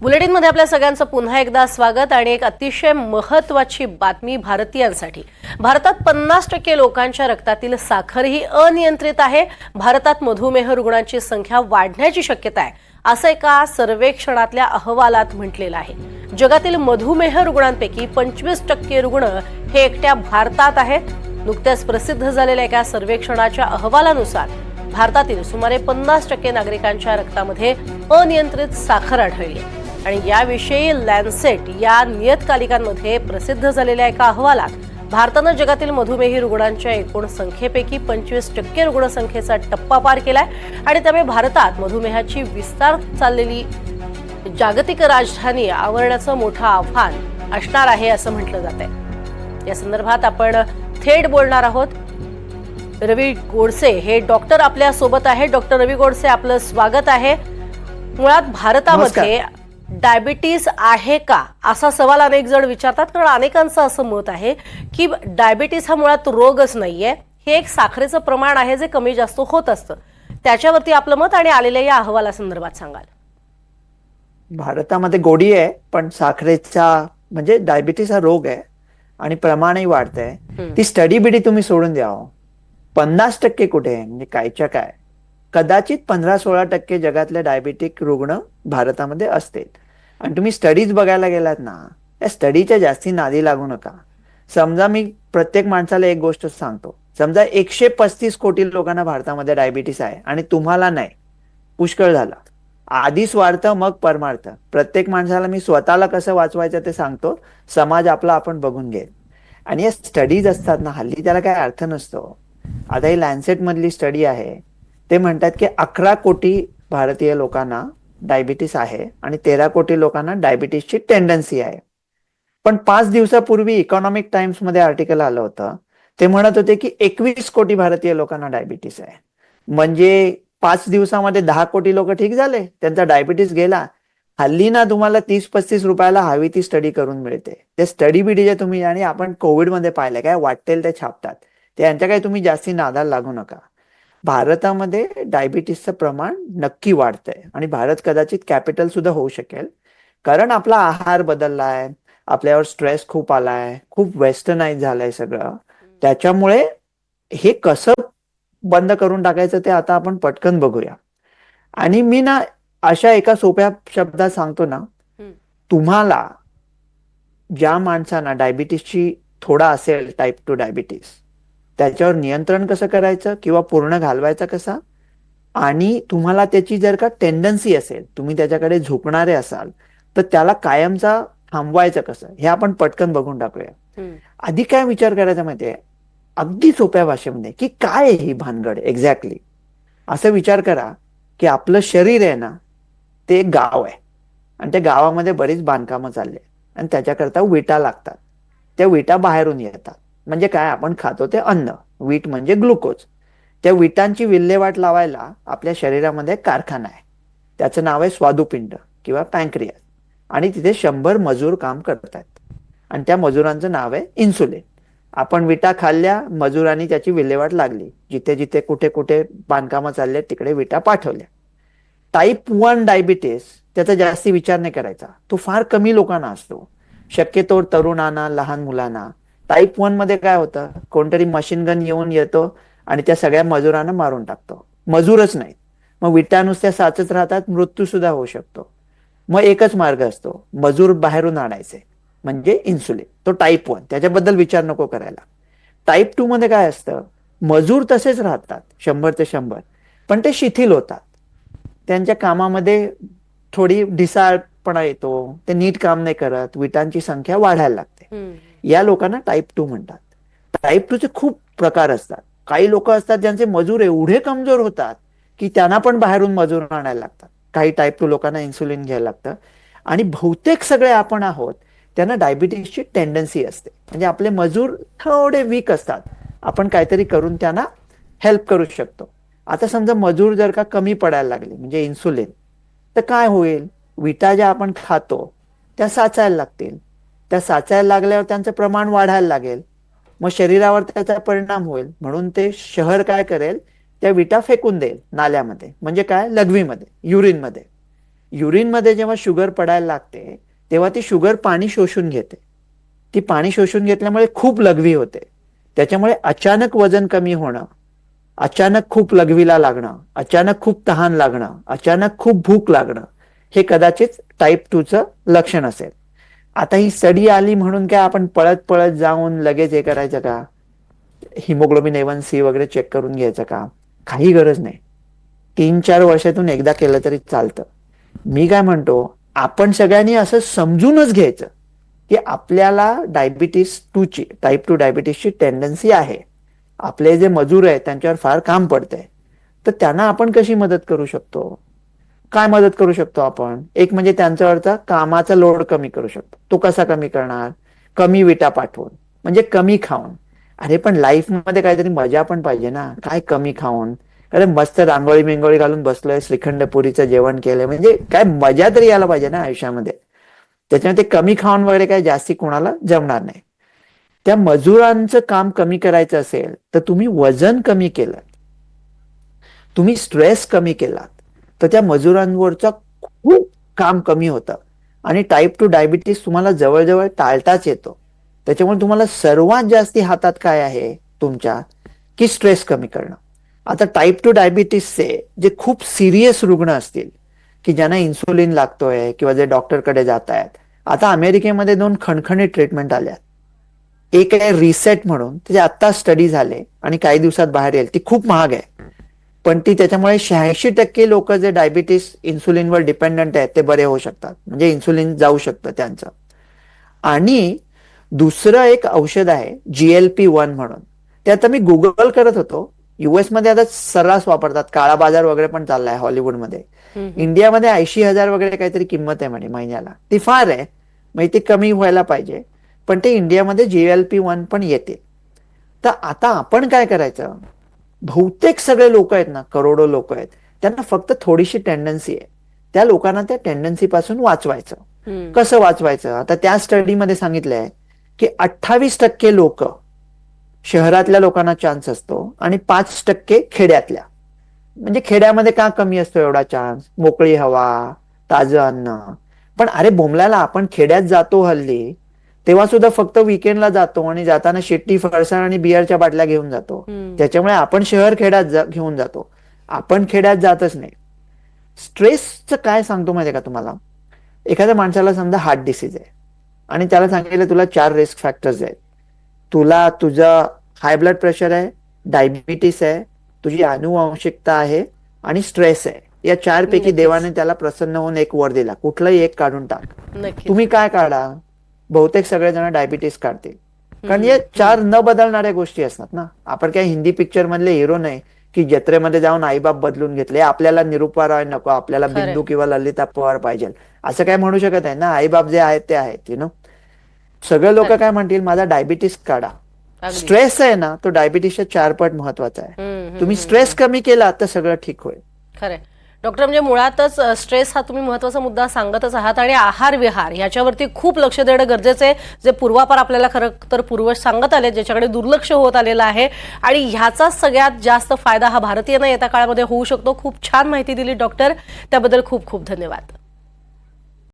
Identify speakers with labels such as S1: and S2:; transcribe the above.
S1: बुलेटिनमध्ये आपल्या सगळ्यांचं पुन्हा एकदा स्वागत आणि एक अतिशय महत्वाची बातमी भारतीयांसाठी. भारतात पन्नास टक्के लोकांच्या रक्तातील साखर ही अनियंत्रित आहे. भारतात मधुमेह रुग्णांची संख्या वाढण्याची शक्यता आहे असं एका सर्वेक्षणातल्या अहवालात म्हटलेलं आहे. जगातील मधुमेह रुग्णांपैकी पंचवीस टक्के रुग्ण हे एकट्या भारतात आहेत. नुकत्याच प्रसिद्ध झालेल्या एका सर्वेक्षणाच्या अहवालानुसार भारतातील सुमारे पन्नास टक्के नागरिकांच्या रक्तामध्ये अनियंत्रित साखर आढळली आहे. आणि याविषयी लॅन्सेट या नियतकालिकांमध्ये प्रसिद्ध झालेल्या एका अहवालात भारतानं जगातील मधुमेही रुग्णांच्या एकूण संख्येपैकी पंचवीस टक्के रुग्णसंख्येचा टप्पा पार केलाय आणि त्यामुळे भारतात मधुमेहाची विस्तार चाललेली जागतिक राजधानी आवरण्याचं मोठं आव्हान असणार आहे असं म्हटलं जात आहे या संदर्भात आपण थेट बोलणार आहोत. रवी गोडसे हे डॉक्टर आपल्यासोबत आहे डॉक्टर रवी गोडसे आपलं स्वागत आहे. मुळात भारतामध्ये डायबिटीस आहे का? असा सवाल अनेक जण विचारतात कारण अनेकांचं असं मत आहे की डायबिटीस हा मुळात रोगच नाहीये. हे एक साखरेचं प्रमाण आहे जे कमी जास्त होत असतं. त्याच्यावरती आपलं मत आणि आलेल्या या अहवालासंदर्भात सांगाल.
S2: भारतामध्ये गोडी आहे पण साखरेचा म्हणजे डायबिटीस हा रोग आहे आणि प्रमाणही वाढत आहे. ती स्टडी बिडी तुम्ही सोडून द्या हो. पन्नास टक्के कुठे म्हणजे कायच्या काय? कदाचित पंधरा सोळा टक्के जगातले डायबिटिक रुग्ण भारतामध्ये असतील. आणि तुम्ही स्टडीज बघायला गेलात ना या स्टडीच्या जास्ती नादी लागू नका. समजा मी प्रत्येक माणसाला एक गोष्ट सांगतो. समजा एकशे पस्तीस कोटी लोकांना भारतामध्ये डायबिटीस आहे आणि तुम्हाला नाही. पुष्कळ झाला. आधी स्वार्थ मग परमार्थ. प्रत्येक माणसाला मी स्वतःला कसं वाचवायचं ते सांगतो. समाज आपला आपण बघून घेईल. आणि या स्टडीज असतात ना हल्ली त्याला काय अर्थ नसतो. आता ही लॅन्सेट मधली स्टडी आहे. ते म्हणतात की अकरा कोटी भारतीय लोकांना डायबिटीस आहे आणि तेरा कोटी लोकांना डायबिटीसची टेंडन्सी आहे. पण पाच दिवसापूर्वी इकॉनॉमिक टाइम्समध्ये आर्टिकल आलं होतं. ते म्हणत होते की एकवीस कोटी भारतीय लोकांना डायबिटीस आहे. म्हणजे पाच दिवसामध्ये दहा कोटी लोक ठीक झाले त्यांचा डायबिटीस गेला. हल्ली ना तुम्हाला तीस पस्तीस रुपयाला हवी ती स्टडी करून मिळते. ते स्टडी बिडी जे तुम्ही आणि आपण कोविडमध्ये पाहिलं काय वाटेल ते छापतात. ते यांच्या काही तुम्ही जास्ती नादाला लागू नका. भारतामध्ये डायबिटीसचं प्रमाण नक्की वाढतंय. आणि भारत कदाचित कॅपिटल सुद्धा होऊ शकेल. कारण आपला आहार बदललाय आपल्यावर स्ट्रेस खूप आलाय खूप वेस्टर्नाइज झालंय सगळं. त्याच्यामुळे हे कसं बंद करून टाकायचं ते आता आपण पटकन बघूया. आणि मी ना अशा एका सोप्या शब्दात सांगतो ना. तुम्हाला ज्या माणसांना डायबिटीसची थोडा असेल टाईप टू डायबिटीस त्याच्यावर नियंत्रण कसं करायचं किंवा पूर्ण घालवायचा कसा? आणि तुम्हाला त्याची जर का टेंडन्सी असेल तुम्ही त्याच्याकडे झुकणारे असाल तर त्याला कायमचा थांबवायचं कसं? हे आपण पटकन बघून टाकूया. आधी काय विचार करायचा माहितीये? अगदी सोप्या भाषेमध्ये की काय ही भानगड एक्झॅक्टली असं विचार करा की आपलं शरीर आहे ना ते एक गाव आहे. आणि त्या गावामध्ये बरीच बांधकामं चालले आणि त्याच्याकरता विटा लागतात. त्या विटा बाहेरून येतात. म्हणजे काय? आपण खातो ते अन्न. वीट म्हणजे ग्लुकोज. त्या विटांची विल्हेवाट लावायला आपल्या शरीरामध्ये कारखाना आहे. त्याचं नाव आहे स्वादुपिंड किंवा पँक्रियास आणि तिथे शंभर मजूर काम करतात आणि त्या मजुरांचं नाव आहे इन्सुलिन. आपण विटा खाल्ल्या मजुरांनी त्याची विल्हेवाट लागली. जिथे जिथे कुठे कुठे बांधकामं चालले तिकडे विटा पाठवल्या. टाईप वन डायबिटीस त्याचा जास्ती विचार नाही करायचा. तो फार कमी लोकांना असतो. शक्यतो तरुणांना लहान मुलांना टाईप वनमध्ये काय होतं? कोणतरी मशीन गन येऊन येतो आणि त्या सगळ्या मजुरांना मारून टाकतो. मजूरच नाही मग विटा नुसत्या साचत राहतात मृत्यू सुद्धा होऊ शकतो. मग एकच मार्ग असतो. मजूर बाहेरून आणायचे. म्हणजे इन्सुलिन तो टाईप वन त्याच्याबद्दल विचार नको करायला. टाईप टू मध्ये काय असतं? मजूर तसेच राहतात. शंभर ते शंभर. पण ते शिथिल होतात. त्यांच्या कामामध्ये थोडी ढिसाळपणा येतो. ते नीट काम नाही करत. विटांची संख्या वाढायला लागते. या लोकांना टाईप टू म्हणतात. टाईप टू चे खूप प्रकार असतात. काही लोक असतात ज्यांचे मजूर एवढे कमजोर होतात की त्यांना पण बाहेरून मजूर आणायला लागतात. काही टाईप टू लोकांना इन्सुलिन घ्यायला लागतं. आणि बहुतेक सगळे आपण आहोत त्यांना डायबिटीसची टेंडन्सी असते. म्हणजे आपले मजूर थोडे वीक असतात. आपण काहीतरी करून त्यांना हेल्प करू शकतो. आता समजा मजूर जर का कमी पडायला लागले म्हणजे इन्सुलिन तर काय होईल? विटा ज्या आपण खातो त्या साचायला लागतील. त्या साचायला लागल्यावर त्यांचं प्रमाण वाढायला लागेल. मग शरीरावर त्याचा परिणाम होईल. म्हणून ते शहर काय करेल? त्या विटा फेकून देईल नाल्यामध्ये. म्हणजे काय? लघवीमध्ये युरिनमध्ये. युरिनमध्ये जेव्हा शुगर पडायला लागते तेव्हा ती शुगर पाणी शोषून घेते. ती पाणी शोषून घेतल्यामुळे खूप लघवी होते. त्याच्यामुळे अचानक वजन कमी होणं अचानक खूप लघवीला लागणं अचानक खूप तहान लागणं अचानक खूप भूक लागणं हे कदाचित टाईप टूचं लक्षण असेल. आता ही सडी आली म्हणून काय आपण पळत पळत जाऊन लगेच हे करायचं का? हिमोग्लोबिन एवन सी वगैरे चेक करून घ्यायचं का? काही गरज नाही. तीन चार वर्षातून एकदा केलं तरी चालतं. मी काय म्हणतो आपण सगळ्यांनी असं समजूनच घ्यायचं की आपल्याला डायबिटीस टूची टाईप टू डायबिटीसची टेंडन्सी आहे. आपले जे मजूर आहेत त्यांच्यावर फार काम पडतंय. तर त्यांना आपण कशी मदत करू शकतो? काय मदत करू शकतो आपण? एक म्हणजे त्यांच्यावरचा कामाचा लोड कमी करू शकतो. तो कसा कमी करणार? कमी विटा पाठवून. म्हणजे कमी खाऊन. अरे पण लाईफमध्ये काहीतरी मजा पण पाहिजे ना. काय कमी खाऊन? अरे मस्त रांगोळी बिंगोळी घालून बसलोय श्रीखंड पुरीचं जेवण केलंय. म्हणजे काय मजा तरी यायला पाहिजे ना आयुष्यामध्ये. त्याच्यामध्ये कमी खाऊन वगैरे काय जास्ती कोणाला जमणार नाही. त्या मजुरांचं काम कमी करायचं असेल तर तुम्ही वजन कमी केलं. तुम्ही स्ट्रेस कमी केलात. तर त्या मजुरांवरचं खूप काम कमी होतं. आणि टाईप टू डायबिटीस तुम्हाला जवळजवळ टाळताच येतो. त्याच्यामुळे तुम्हाला सर्वात जास्ती हातात काय आहे? तुमच्या की स्ट्रेस कमी करणं. आता टाईप टू डायबिटीसचे जे खूप सिरियस रुग्ण असतील की ज्यांना इन्सुलिन लागतोय किंवा जे डॉक्टरकडे जात आहेत आता अमेरिकेमध्ये दोन खणखणीत ट्रीटमेंट आल्यात. एक आहे रिसेट म्हणून त्याचे आत्ता स्टडी झाले आणि काही दिवसात बाहेर येईल ती खूप महाग आहे. पण ती त्याच्यामुळे शहाऐंशी टक्के लोक जे डायबिटीस इन्सुलिनवर डिपेंडंट आहेत ते बरे होऊ शकतात. म्हणजे इन्सुलिन जाऊ शकतं त्यांचं. आणि दुसरं एक औषध आहे जीएलपी वन म्हणून. ते आता मी गुगल करत होतो. युएसमध्ये आता सर्रास वापरतात. काळा बाजार वगैरे पण चाललाय हॉलिवूडमध्ये इंडियामध्ये ऐंशी हजार वगैरे काहीतरी किंमत आहे म्हणे महिन्याला. ती फार आहे. म्हणजे ती कमी व्हायला पाहिजे. पण ते इंडियामध्ये जीएलपी वन पण येते. तर आता आपण काय करायचं? बहुतेक सगळे लोक आहेत ना करोडो लोक आहेत त्यांना फक्त थोडीशी टेंडन्सी आहे. त्या लोकांना त्या टेंडन्सी पासून वाचवायचं. कसं वाचवायचं? आता त्या स्टडीमध्ये सांगितलंय की अठ्ठावीस टक्के लोक शहरातल्या लोकांना चान्स असतो आणि पाच टक्के खेड्यातल्या. म्हणजे खेड्यामध्ये का कमी असतो एवढा चान्स मोकळी हवा ताजं अन्न. पण अरे बोमल्याला आपण खेड्यात जातो हल्ली तेव्हा सुद्धा फक्त विकेंडला जातो आणि जाताना शेट्टी फरसाण आणि बिअरच्या बाटल्या घेऊन जातो. त्याच्यामुळे आपण शहर खेड्यात जा- घेऊन जातो. आपण खेड्यात जातच नाही. स्ट्रेसचं काय सांगतो माहितीये का तुम्हाला? एखाद्या माणसाला समजा हार्ट डिसीज आहे. आणि त्याला सांगितलं तुला चार रिस्क फॅक्टर्स आहेत. तुला तुझं हाय ब्लड प्रेशर आहे डायबिटीस आहे तुझी अनुवांशिकता आहे आणि स्ट्रेस आहे. या चार पैकी. देवाने त्याला प्रसन्न होऊन एक वर दिला. कुठलाही एक काढून टाक. तुम्ही काय काढा? बहुतेक सगळेजण डायबिटीस काढतील. कारण या चार न बदलणाऱ्या गोष्टी असतात ना. आपण काय हिंदी पिक्चर मधले हिरो नाही की जत्रेमध्ये जाऊन आईबाप बदलून घेतले. आपल्याला निरुपा रॉय नको आपल्याला. बिंदू किंवा ललिता पवार पाहिजे. असं काय म्हणू शकत आहे ना. आईबाप जे आहेत ते आहेत यु नो सगळे लोक. काय म्हणतील माझा डायबिटीस काढा. स्ट्रेस आहे ना तो डायबिटीसच्या चार पट महत्त्वाचा आहे. तुम्ही. स्ट्रेस कमी केला तर सगळं ठीक होईल.
S1: डॉक्टर म्हणजे मुळातच स्ट्रेस हा तुम्ही महत्त्वाचा मुद्दा सांगतच आहात आणि आहार विहार याच्यावरती खूप लक्ष देणं गरजेचं आहे. जे पूर्वापार आपल्याला खरं तर पूर्वज सांगत आले ज्याच्याकडे दुर्लक्ष होत आलेलं आहे. आणि ह्याचा सगळ्यात जास्त फायदा हा भारतीयांना येत्या काळामध्ये होऊ शकतो. खूप छान माहिती दिली डॉक्टर. त्याबद्दल खूप खूप धन्यवाद.